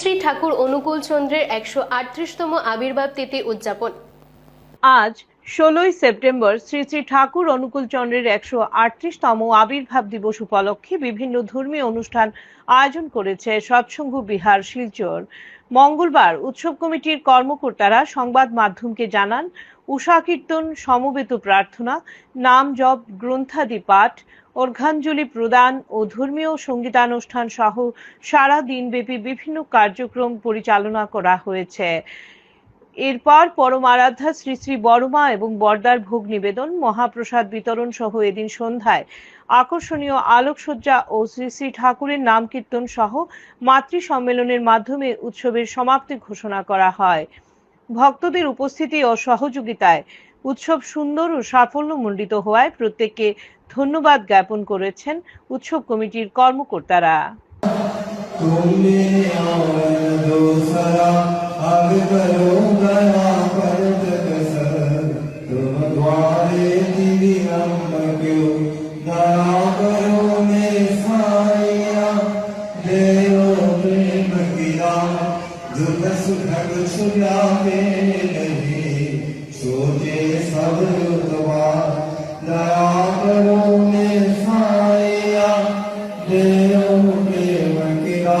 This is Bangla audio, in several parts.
শ্রী ঠাকুর অনুকূল চন্দ্রের একশো আটত্রিশতম আবির্ভাব তিথি উদযাপন। আজ ষোলোই সেপ্টেম্বর শ্রী শ্রী ঠাকুর অনুকূল চন্দ্রের একশো আটত্রিশতম আবির্ভাব দিবস উপলক্ষে বিভিন্ন ধর্মীয় অনুষ্ঠান আয়োজন করেছে সৎসঙ্গ বিহার শিলচর। মঙ্গলবার উৎসব কমিটির কর্মকর্তারা সংবাদ মাধ্যমকে জানান, উষা কীর্তন, সমবেত প্রার্থনা, নাম জপ, গ্রন্থাদি পাঠ অর্ঘাঞ্জলি প্রদান ও ধর্মীয় সঙ্গীতানুষ্ঠান সহ সারা দিনব্যাপী বিভিন্ন কার্যক্রম পরিচালনা করা হয়েছে। এরপর পরম আরাধ্যা শ্রী শ্রী বড়মা এবং বর্দার ভোগ নিবেদন, মহাপ্রসাদ বিতরণ সহ এদিন সন্ধ্যায় আকর্ষণীয় আলোকসজ্জা ও শ্রী শ্রী ঠাকুরের নাম কীর্তন সহ মাতৃ সম্মেলনের মাধ্যমে উৎসবের সমাপ্তি ঘোষণা করা হয়। ভক্তদের উপস্থিতি ও সহযোগিতায় উৎসব সুন্দর ও সাফল্যমণ্ডিত হওয়ায় প্রত্যেককে ধন্যবাদ জ্ঞাপন করেছেন উৎসব কমিটির কর্মকর্তারা। अब करो गया पर कसर तुम द्वारे दिवी अम्ब क्यों दया करो मेरे साइया देव प्रेम गिरा दुख सुख छुड़ा के नहीं सोचे सब रुतवा दया करो मेरे साइया देव प्रेम गिरा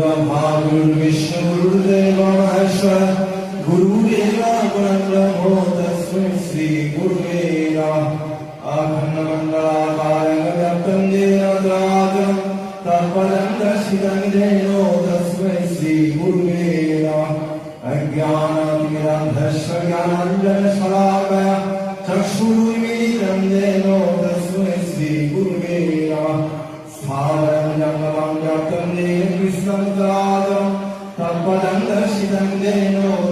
दाता गुरुर्ब्रह्मा गुरुर्विष्णु गुरुर्देव महेश्वर गुरुरेव ब्रह्मो तस्मै श्री गुरुवे नमः अखण्डमण्डलाकारं व्याप्तं येन द्राजं तत्पदं दर्शितं येनो तस्मै श्री गुरुवे नमः अज्ञानातिमिरान्धस्य ज्ञानाञ्जनशलाकया चक्षुरुन्मीलितं येनो तस्मै श्री गुरुवे नमः स्थावरं जङ्गमं व्याप्तं येन कृष्णं तराजं तत्पदं दर्शितं येनो